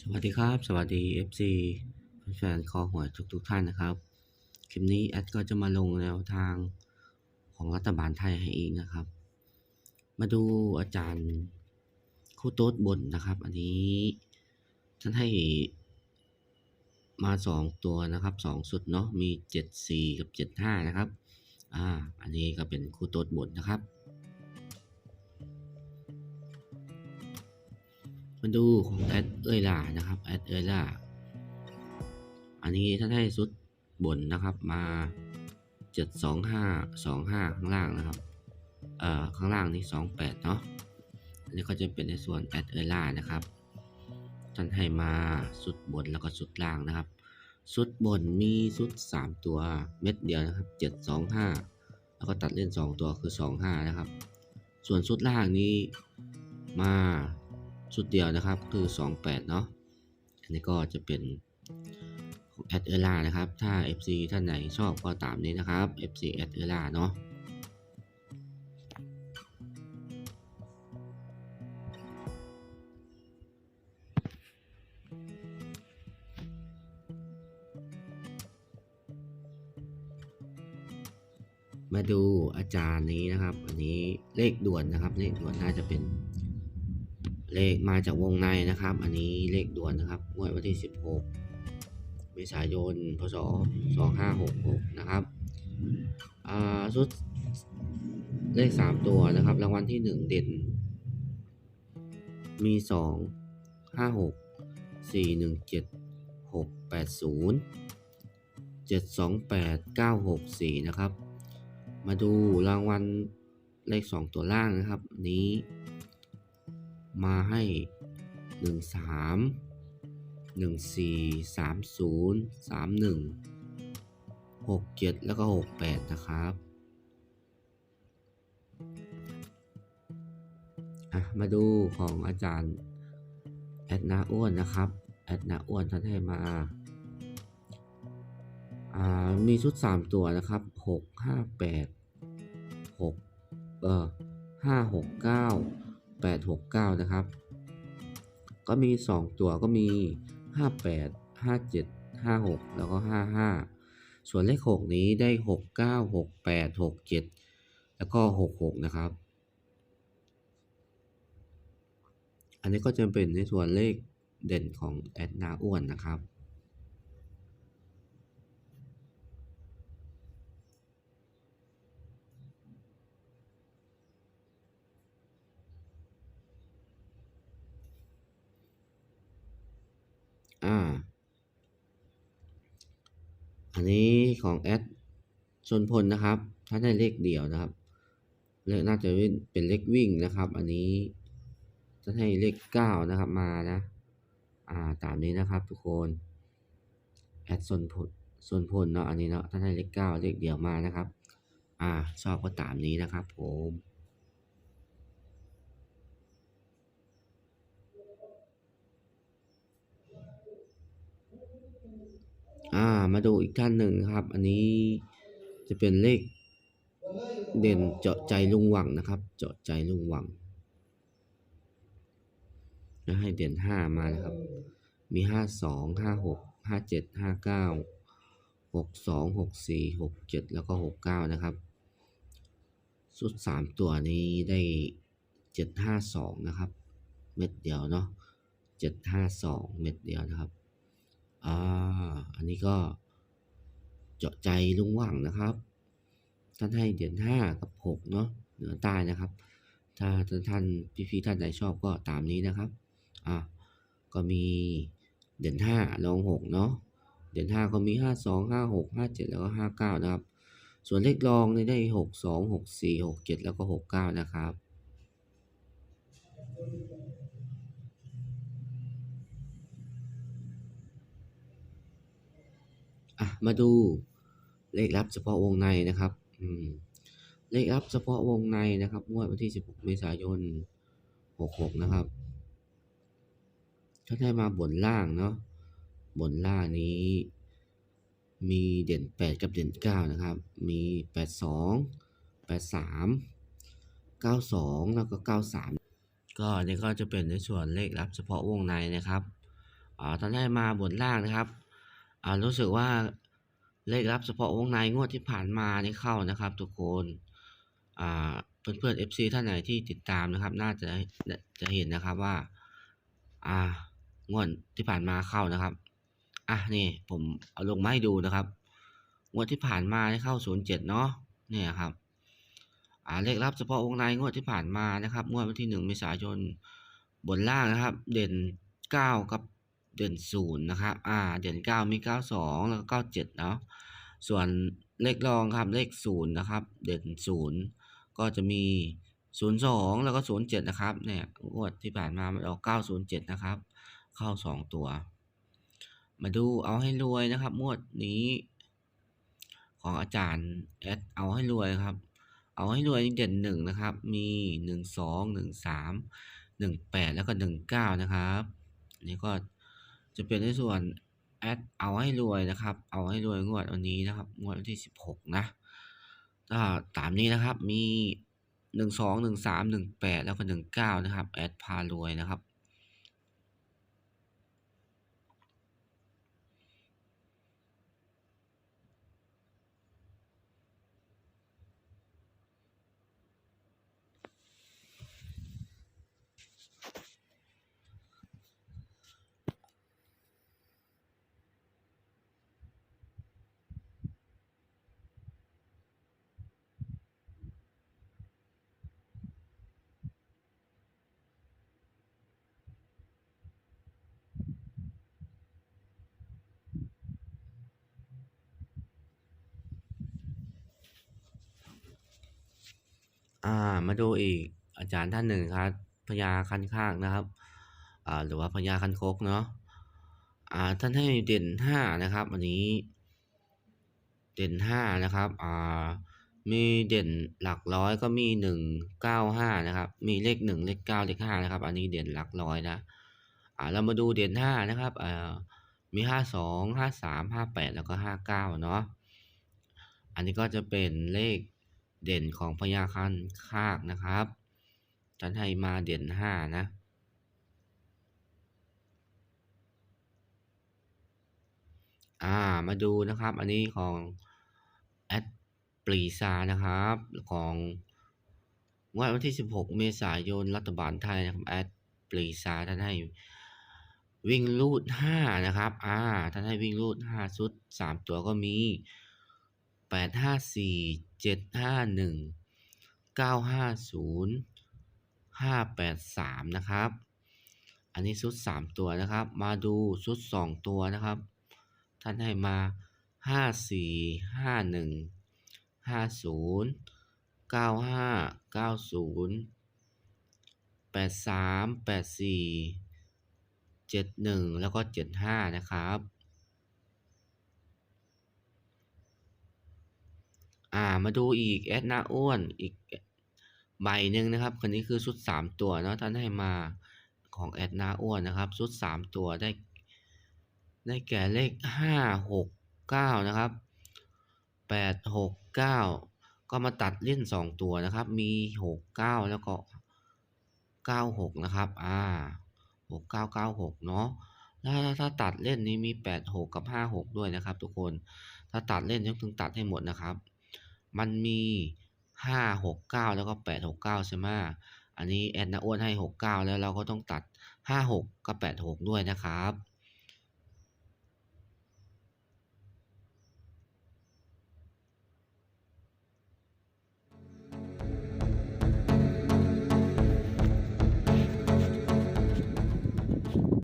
สวัสดีครับ สวัสดี FC แฟนคอหวยทุกทุกท่านนะครับ คลิปนี้แอดก็จะมาลงแนวทางของรัฐบาลไทยให้อีกนะครับ มาดูอาจารย์คู่โต๊ดบนนะครับ อันนี้ท่านให้มาสองตัวนะครับสองสุดเนาะมีเจ็ดสี่กับเจ็ดห้านะครับ อ่า อันนี้ก็เป็นคู่โต๊ดบนนะครับ มาดูของแอดเอล่านะครับแอดเอล่าอันนี้ท่านให้สุดบนนะครับมาเจ็ดสองห้าสองห้าข้างล่างนะครับ เอ่อ ข้างล่างนี่สองแปดเนาะอันนี้ก็จะเป็นในส่วนแอดเอล่านะครับ ท่านให้มาสุดบนแล้วก็สุดล่างนะครับ สุดบนมีสุดสามตัวเม็ดเดียวนะครับเจ็ดสองห้าแล้วก็ตัดเล่นสองตัวคือสองห้านะครับ ส่วนสุดล่างนี้มา ชุดเดียวนะครับคือ 28 เนาะอันนี้ก็จะเป็นของแอดเอล่านะครับ ถ้า FC ท่านไหนชอบก็ตามนี้นะครับ FC แอดเอล่าเนาะมาดูอาจารย์นี้นะครับ อันนี้เลขด่วนนะครับ เลขด่วนน่าจะเป็น เลขมาจากวงในนะครับ อันนี้เลขด่วนนะครับงวดวันที่ 16 เมษายน พศ 2566 นะครับอ่าชุดเลข 3 ตัวนะครับ รางวัลที่ 1 เด่น มี 2 5 6 4 1 7 6 8 0 7 2 8 9 6 4 นะครับ มาดูรางวัลเลข 2 ตัวล่างนะครับอันนี้ มาให้หนึ่งสามหนึ่งสี่สามศูนย์สามหนึ่งหกเจ็ดแล้วก็หกแปดนะครับอะมาดูของอาจารย์แอดนาอ้วนนะครับ แอดนาอ้วนท่านให้มาอ่ามีชุดสามตัวนะครับหกห้าแปดหกเออห้าหกเก้า 869 นะครับ ก็มี 2 ตัวก็มี 58 57 56 แล้วก็ 55 ส่วนเลข 6 นี้ได้ 69 68 67 แล้วก็ 66 นะครับ อันนี้ก็จะเป็นในส่วนเลขเด่นของแอดนาอ้วนนะครับ อ่า อันนี้ของแอดชนพลนะครับ ถ้าได้เลขเดียวนะครับเลขน่าจะเป็นเลขวิ่งนะครับ อันนี้จะให้เลขเก้านะครับมานะอ่าตามนี้นะครับทุกคนแอดชนพลชนพลเนาะอันนี้เนาะถ้าได้เลขเก้าเลขเดียวมานะครับ อ่าชอบก็ตามนี้นะครับผม อ่า มาดูอีกท่านหนึ่งครับ อันนี้จะเป็นเลขเด่นเจาะใจลุงหวังนะครับ เจาะใจลุงหวังจะให้เด่นห้ามานะครับ มีห้าสองห้าหกห้าเจ็ดห้าเก้าหกสองหกสี่หกเจ็ดแล้วก็หกเก้านะครับ สุดสามตัวนี้ได้เจ็ดห้าสองนะครับ เม็ดเดียวเนาะเจ็ดห้าสองเม็ดเดียวนะครับ อ่า อันนี้ก็เจาะใจลุงหว่างนะครับ ท่านให้เดือนห้ากับหกเนาะเหนือใต้นะครับ ถ้าท่านพี่ๆท่านไหนชอบก็ตามนี้นะครับ อ่าก็มีเดือนห้าลองหกเนาะเดือนห้าก็มีห้าสองห้าหกห้าเจ็ดแล้วก็ห้าเก้านะครับ ส่วนเลขรองนี่ได้หกสองหกสี่หกเจ็ดแล้วก็หกเก้านะครับ อะมาดูเลขลับเฉพาะวงในนะครับ อืม เลขลับเฉพาะวงในนะครับงวดวันที่ 16 เมษายน 66 นะครับถ้าได้มาบนล่างเนาะ บนล่างนี้ มีเด่น 8 กับเด่น 9 นะครับ มี 82 83 92 แล้วก็ 93 ก็นี่ก็จะเป็นในส่วนเลขลับเฉพาะวงในนะครับอ่าท่านให้มาบนล่างนะครับ รู้สึกว่าเลขรับเฉพาะวงในงวดที่ผ่านมานี่เข้านะครับ ทุกคนอ่าเพื่อนเพื่อน FC ท่านไหนที่ติดตามนะครับ น่าจะจะเห็นนะครับว่า อ่างวดที่ผ่านมาเข้านะครับอะนี่ผมเอาลงมาให้ดูนะครับ งวดที่ผ่านมาได้เข้า07เนาะเนี่ยครับ อ่าเลขรับเฉพาะวงในงวดที่ผ่านมานะครับ งวดวันที่1เมษายนบนล่างนะครับ เด่น9กับ เด่น0นะครับ อ่า เด่น9มี92แล้วก็97เนาะ ส่วนเลขรองครับ เลข0นะครับ เด่น0ก็จะมี02แล้วก็07นะครับ เนี่ยงวดที่ผ่านมามันออก907นะครับ เข้า2ตัว มาดูเอาให้รวยนะครับงวดนี้ ของอาจารย์แอดเอาให้รวยครับ เอาให้รวยเด่นหนึ่งนะครับ มีหนึ่งสองหนึ่งสามหนึ่งแปดแล้วก็หนึ่งเก้านะครับนี่ก็ จะเป็นในส่วนแอดเอาให้รวยนะครับ เอาให้รวยงวดวันนี้นะครับ งวดวันที่สิบหกนะก็ตามนี้นะครับมีหนึ่งสองหนึ่งสามหนึ่งแปดแล้วก็หนึ่งเก้านะครับ แอดพารวยนะครับ อ่า มาดูอีกอาจารย์ท่านหนึ่งครับพญาคันคากนะครับ อ่า หรือว่าพญาคันคกเนาะ อ่า ท่านให้เด่นห้านะครับ อันนี้ เด่นห้านะครับ อ่า มีเด่นหลักร้อยก็มีหนึ่งเก้าห้านะครับ มีเลขหนึ่งเลขเก้าเลขห้านะครับ อันนี้เด่นหลักร้อยนะ อ่า เรามาดูเด่นห้านะครับ อ่า มีห้าสองห้าสามห้าแปดแล้วก็ห้าเก้าเนาะ อันนี้ก็จะเป็นเลข เด่นของพญาคันคากนะครับท่านให้มาเด่นห้านะ อ่า มาดูนะครับ อันนี้ของแอดปรีซานะครับ ของวดวันที่ 16 เมษายน รัฐบาลไทยนะครับ แอดปรีซาท่านให้วิ่งลูด5นะครับ อ่า ท่านให้วิ่งลูด5ชุด 3 ตัวก็มี 8 5 4 7 5 1 9 5 0 5 8 3นะครับ อันนี้ชุด3ตัวนะครับ มาดูชุด2ตัวนะครับ ท่านให้มาห้าสี่ห้าหนึ่งห้าศูนย์เก้าห้าเก้าศูนย์แปดสามแปดสี่เจ็ดหนึ่งแล้วก็เจ็ดห้านะครับ อ่า มาดูอีกแอดนาอ้วนอีกใบหนึ่งนะครับคนนี้คือชุดสามตัวเนาะท่านให้มาของแอดนาอ้วนนะครับชุดสามตัวได้ ได้แก่เลขห้าหกเก้านะครับแปดหกเก้าก็มาตัดเล่นสองตัวนะครับ มีหกเก้าแล้วก็เก้าหกนะครับ อ่าหกเก้าเก้าหกเนาะถ้าถ้าตัดเล่นนี้มีแปดหกกับห้าหกด้วยนะครับ ทุกคน ถ้าตัดเล่นต้องตัดให้หมดนะครับ มันมีห้าหกเก้าแล้วก็แปดหกเก้าใช่ไหมอันนี้แอนนาอ้วนให้หกเก้าแล้วเราก็ต้องตัดห้าหกกับแปดหกด้วยนะครับ